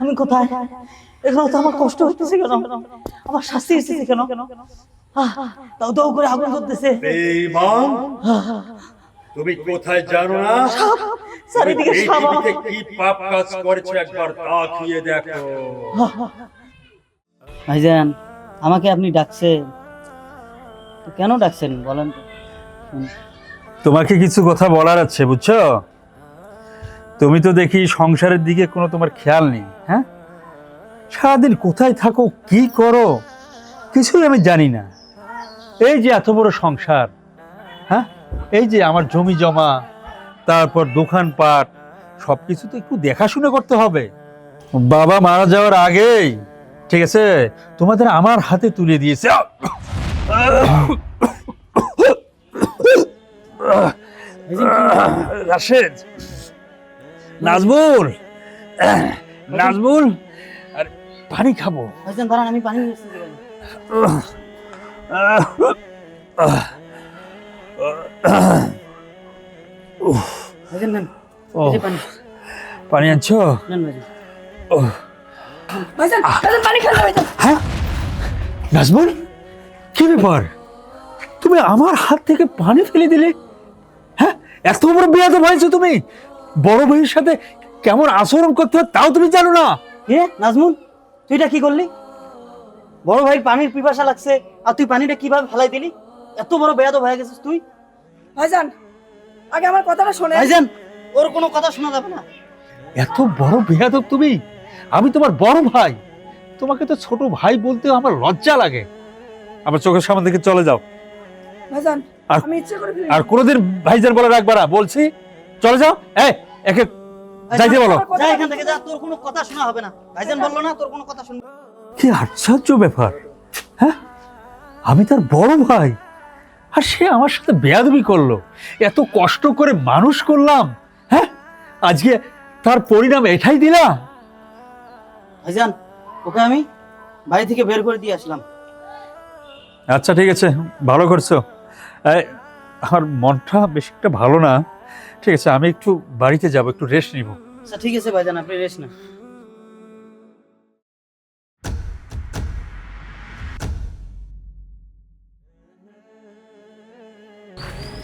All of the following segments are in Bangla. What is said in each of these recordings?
আমি কোথায়? এখানে তো আমার কষ্ট হচ্ছে কেন? আমার শাস্তি এসেছে কেন? আহ, দাও দাও করে আগুন করতেছে তুমি কোথায় জানো না? চারিদিকে কি পাপ কাজ করেছ একবার তাকিয়ে দেখো। ভাইজান আমাকে আপনি ডাকছেন। কেন ডাকছেন বলেন। তোমাকে কিছু কথা বলার আছে বুঝছ? তুমি তো দেখি সংসারের দিকে কোনো তোমার খেয়াল নেই হ্যাঁ? সারাদিন কোথায় থাকো কি করো কিছুই আমি জানি না। এই যে এত বড় সংসার হ্যাঁ? এই যে আমার জমি জমা তারপর দোকানপাট সব কিছু তো একটু দেখাশোনা করতে হবে। বাবা মারা যাওয়ার আগেই ঠিক আছে তোমাদের আমার হাতে তুলে দিয়েছে। রাশেদ নাজমুল! নাজমুল! আর পানি খাব। ভাইজান দাঁড়ান আমি পানি পানি। আনছো? হ্যাঁ? কি ব্যাপার? তুমি আমার হাত থেকে পানি ফেলে দিলে? হ্যাঁ? এত বড় বিয়া তো ভাইছো তুমি! বড় ভাইয়ের সাথে কেমন আচরণ করতে হয় তাও তুমি জানো না। এ নাজমুল তুই এটা কি করলি? বড় ভাই পানির পিপাসা লাগছে আর তুই পানিটা কীভাবে ফেলাই দিলি? এত বড় বেয়াদ হয়ে গেছিস তুই। ভাইজান আগে আমার কথাটা শোনে ভাইজান ওর কোনো কথা শোনা যাবে না। এত বড় বেয়াদব তুমি। আমি তোমার বড় ভাই। তোমাকে তো ছোট ভাই বলতে আমার লজ্জা লাগে। আমার চোখের সামনে থেকে চলে যাও। ভাইজান আর- আমি ইচ্ছে করে আর কোনোদিন ভাইজান বলে রাখবা না বলছি। চলে যাও। এই একে যাইতে বলো। আমার যা এখান থেকে যা তোর কোনো কথা শোনা হবে না। ভাইজান বলল না তোর কোনো কথা শুনবে কি আশ্চর্য ব্যাপার হ্যাঁ? আমি তার বড় ভাই আর সে আমার সাথে বেয়াদবি করল। এত কষ্ট করে মানুষ করলাম হ্যাঁ? আজকে তার পরিণাম এটাই দিলাম। ভাইজান ওকে আমি বাড়ি থেকে বের করে দিয়ে আসলাম। আচ্ছা ঠিক আছে ভালো করছ। আমার মনটা বেশ একটা ভালো না। ঠিক আছে, আমি একটু বাড়িতে যাব, একটু রেস্ট নিব। আচ্ছা ঠিক আছে ভাইজান, আপনি রেস্ট না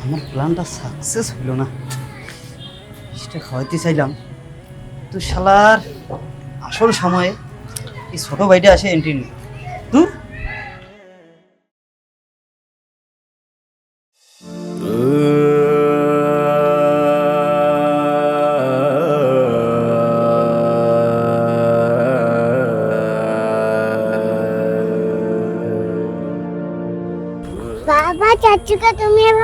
আমার প্ল্যানটা সাকসেস হইল না। সেটা খাওয়াইতে চাইলাম। তো শালার আসল সময়ে এই ছোট ভাইটা আসে এন্ট্রি নিয়ে। তুই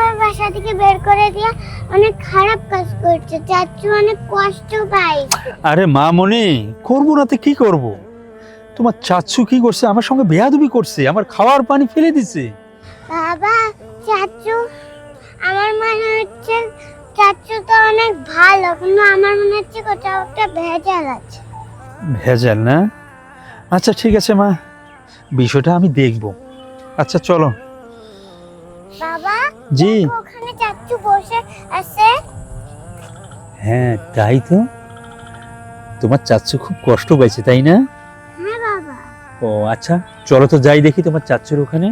এভাবে বাসা থেকে বের করে দিয়া অনেক খারাপ কাজ করছে চাচু অনেক কষ্ট পায় আরে মা মনি করব না তো কি করব? তোমার চাচ্ছু কি করছে? আমার সঙ্গে বেয়াদবি করছে আমার খাওয়ার পানি ফেলে দিছে। বাবা চাচু আমার মনে হচ্ছে চাচু তো অনেক ভালো কিন্তু আমার মনে হচ্ছে কোথাও একটা ভেজাল আছে। ভেজাল না? আচ্ছা ঠিক আছে মা। বিষয়টা আমি দেখব। আচ্ছা চলো। জি। ওখানে চাচু বসে আছে। হ্যাঁ তাই তো। তোমার চাচ্ছু খুব কষ্ট পাইছে তাই না? হ্যাঁ বাবা। ও আচ্ছা চলো তো যাই দেখি তোমার চাচ্চুর ওখানে।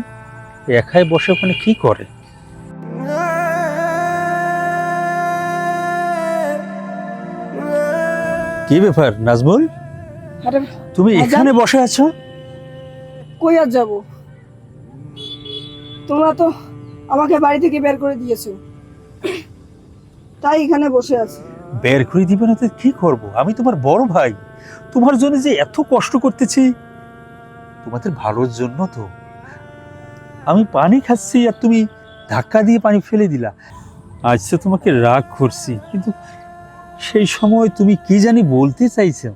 একাই বসে ওখানে কি করে? কি ব্যাপার নাজমুল? আরে তুমি এখানে বসে আছো? কই আর যাব? তোমরা তো আমাকে বাড়ি থেকে বের করে দিয়েছ। তাই এখানে বসে আছি। বের করে দিবে না তো কি করব? আমি তোমার বড় ভাই। তোমার জন্য যে এত কষ্ট করতেছি তোমাদের ভালোর জন্য তো। আমি পানি খাচ্ছি আর তুমি ধাক্কা দিয়ে পানি ফেলে দিলা। আজ তো তোমাকে রাগ করছি কিন্তু সেই সময় তুমি কি জানি বলতে চাইছো।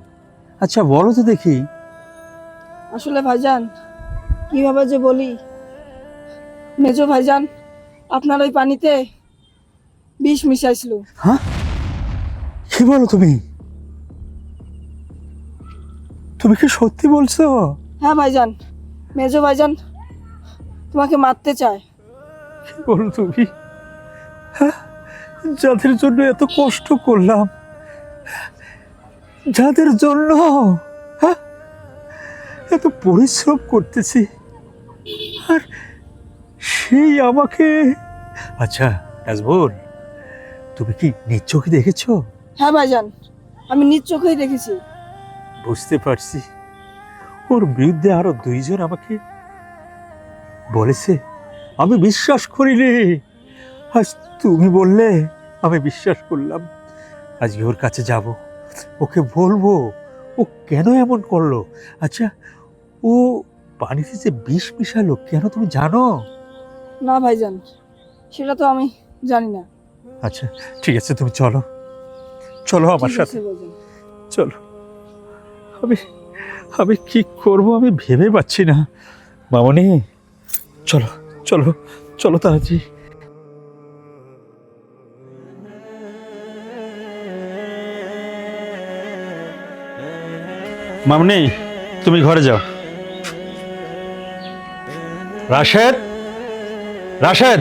আচ্ছা বলো তো দেখি। আসলে ভাইজান কীভাবে যে বলি? মেজো ভাইজান আপনার ওই পানিতে বিষ মিশাইছিল। হ্যাঁ? কি বলো তুমি? তুমি কি সত্যি বলছো? হ্যাঁ ভাইজান মেজো ভাইজান তোমাকে মারতে চায়। কি বলো তুমি? হ্যাঁ? যাদের জন্য এত কষ্ট করলাম যাদের জন্য হ্যাঁ? এত পরিশ্রম করতেছি আর সেই আমাকে। আচ্ছা নাজবুল তুমি কি নিজ চোখে দেখেছ? হ্যাঁ ভাইজান আমি নিজ চোখেই দেখেছি। বুঝতে পারছি। ওর বিরুদ্ধে আরও দুইজন আমাকে বলেছে। আমি বিশ্বাস করিনি। আজ তুমি বললে আমি বিশ্বাস করলাম। আজকে ওর কাছে যাব। ওকে বলব ও কেন এমন করল? আচ্ছা ও পানিতে যে বিষ মিশালো কেন তুমি জানো? না ভাইজান সেটা তো আমি জানি না। আচ্ছা ঠিক আছে তুমি চলো। চলো আমার সাথে। চলো। আমি আমি কি করব আমি ভেবে পাচ্ছি না। মামনি চলো চলো চলো তাড়াতাড়ি মামনি তুমি ঘরে যাও। রাশেদ? রাশেদ।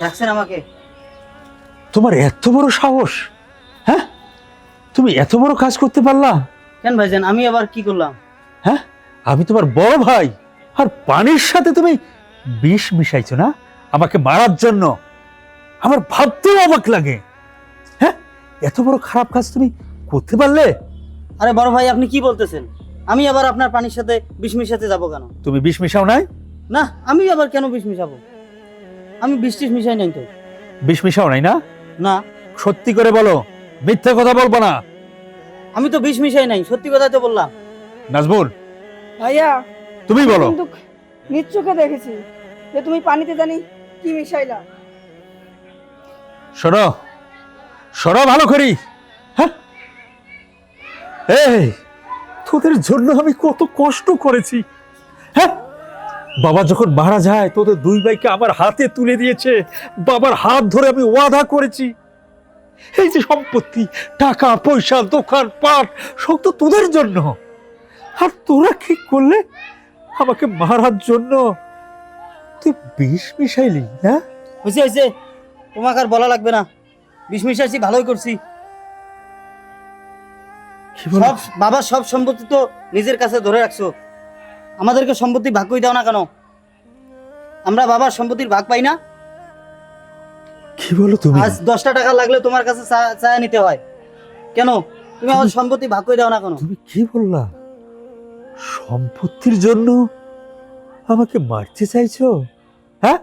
ডাকছেন আমাকে। তোমার এত বড় সাহস হ্যাঁ? তুমি এত বড় কাজ করতে পারলা? কেন ভাইজান আমি আবার কি করলাম? হ্যাঁ? আমি তোমার বড় ভাই আর পানির সাথে তুমি বিষ মিশাইছো না? আমাকে মারার জন্য। আমার ভাবতেও অবাক লাগে। হ্যাঁ? এত বড় খারাপ কাজ তুমি করতে পারলে? আরে বড় ভাই আপনি কি বলতেছেন? আমি আবার আপনার পানির সাথে বিষ মিশাতে যাব কেন? তুমি বিষ মিশাও নাই? না আমি আবার কেন বিষ মিশাবো? আমি বিষ টিষ মিশাই নাই তো। বিষ মিশাও নাই না? না। সত্যি করে বলো মিথ্যে কথা বলব না। আমি তো বিষ মিশাই নাই সত্যি কথাই তো বললাম। নাজবুল ভাইয়া তুমি বলো। কিন্তু নিজ চোখে দেখেছি যে তুমি পানিতে জানি কি মিশাইলা। শোনো শোনো ভালো করি। হ্যাঁ? এই তোদের জন্য আমি কত কষ্ট করেছি। হ্যাঁ? বাবা যখন মারা যায়, তোদের দুই ভাইকে আমার হাতে তুলে দিয়েছে। বাবার হাত ধরে আমি ওয়াদা করেছি। এই যে সম্পত্তি, টাকা, পয়সা, দোকান, পাট, সব তো তোদের জন্য। আর তোরা কি করলে আমাকে মারার জন্য? তুই বিষ মিশাইলি না হয়েছে হয়েছে তোমাকে আর বলা লাগবে না। বিষ মিশাইছি, ভালোই করছি? সব বাবার সব সম্পত্তি তো নিজের কাছে ধরে রাখছো। আমাদেরকে সম্পত্তি ভাগ করে দাও না কেন? আমরা বাবার সম্পত্তির ভাগ পাই না। কি বলো তুমি? আজ দশটা টাকা লাগলে তোমার কাছে চায়া নিতে হয়। কেন? তুমি আমার সম্পত্তি ভাগ করে দাও না কেন? তুমি কি বললা? সম্পত্তির জন্য আমাকে মারতে চাইছো? হ্যাঁ?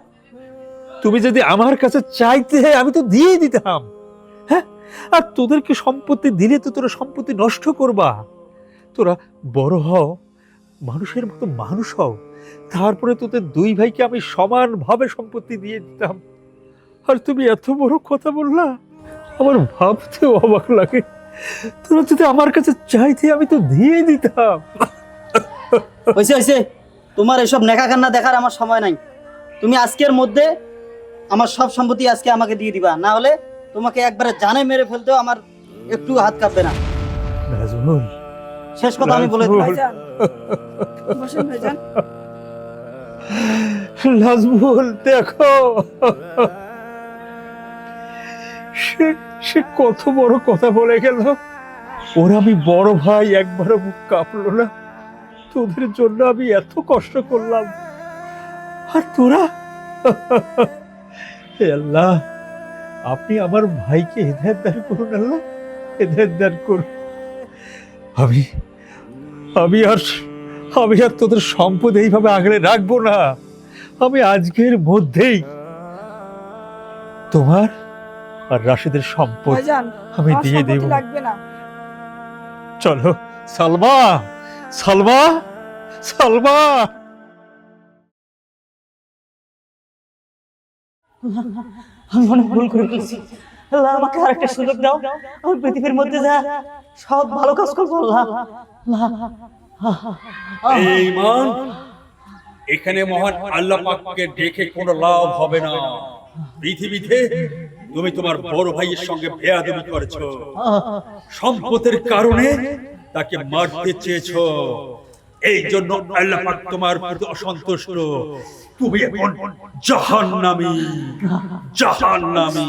তুমি যদি আমার কাছে চাইতে আমি তো দিয়ে দিতাম। আর তোদেরকে সম্পত্তি দিলে তো তোরা সম্পত্তি নষ্ট করবা। তোরা বড় হও মানুষের মতো মানুষ হও। তারপরে তোদের দুই ভাইকে আমি সমানভাবে সম্পত্তি দিয়ে দিতাম। আর তুমি এত বড় কথা বললা, আমার ভাবতেও অবাক লাগে। তোরা যদি আমার কাছে চাইতে আমি তো দিয়ে দিতাম। হয়েছে হয়েছে তোমার এসব নেখা কান্না দেখার আমার সময় নাই। তুমি আজকের মধ্যে আমার সব সম্পত্তি আজকে আমাকে দিয়ে দিবা। না হলে তোমাকে একবারে জানে মেরে ফেলতেও আমার একটু হাত কাঁপবে না। নাজমুল শেষ কথা আমি বলে। ভাইজান বসেন ভাইজান। নাজমুল দেখো। সে সে কত বড় কথা বলে গেল। ওর আমি বড় ভাই একবারও মুখ কাঁপলো না। তোদের জন্য আমি এত কষ্ট করলাম। আর তোরা? আল্লাহ। আপনি আমার ভাইকে হেদায়ত দান করুন আল্লাহ হেদায়ত দান করুন। আমি আমি আর আমি আর তোদের সম্পদ এইভাবে আগলে রাখব না। আমি আজকের মধ্যেই তোমার আর রাশেদের সম্পদ আমি দিয়ে দেব। চলো সালমা সালমা সালমা। আমি অনেক ভুল করে ফেলেছি। আল্লাহ, আমাকে আরেকটা সুযোগ দাও। আমি পৃথিবীর মধ্যে যা সব ভালো কাজ করব, আল্লাহ। এখানে মহান আল্লাহ পাককে দেখে কোনো লাভ হবে না। পৃথিবীতে তুমি তোমার বড় ভাইয়ের সঙ্গে বেয়াদবি করেছ। সম্পদের কারণে তাকে মারতে চেয়েছো। এই জন্য আল্লাহ পাক তোমার প্রতি অসন্তুষ্ট। তুমি এখন জাহান্নামী। জাহান্নামী।